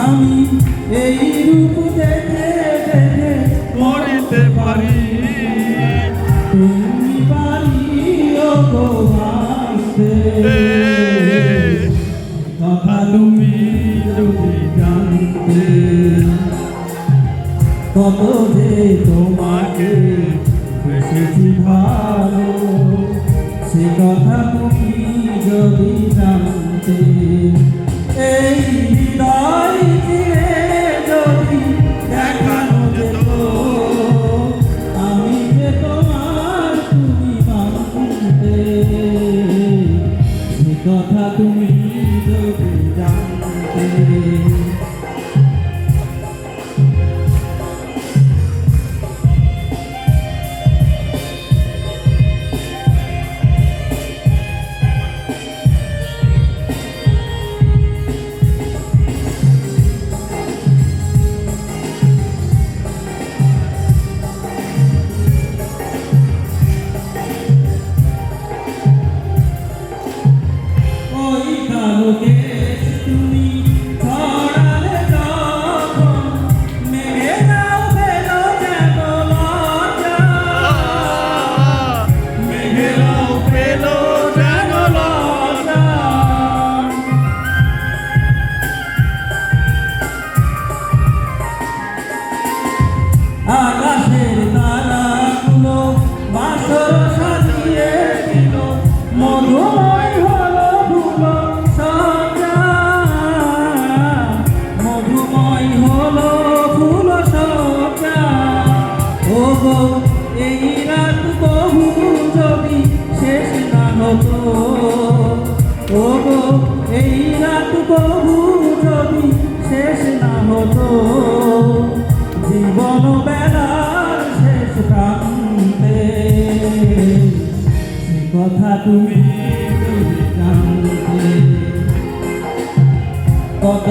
আমি এই রূপ দেখে দেখে মরিতে পারি। তুমি পারিও গো ভাসতে কথা তুমি জানতে, কত যে তোমাকে বেসেছি ভালো, সে কথা তুমি যদি জানতে তুমি। মধুময় হলো ভুলো সজ্জা মধুময় হলো ফুল সজ্জা। ও গো এই রাত বহু যদি শেষ না হতো। ও গো এই রাত বহু কথা তুমি কত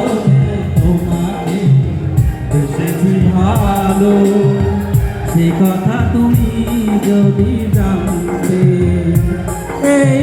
তোমাকে বেসেছি ভালো সে কথা তুমি যদি জানতে। এই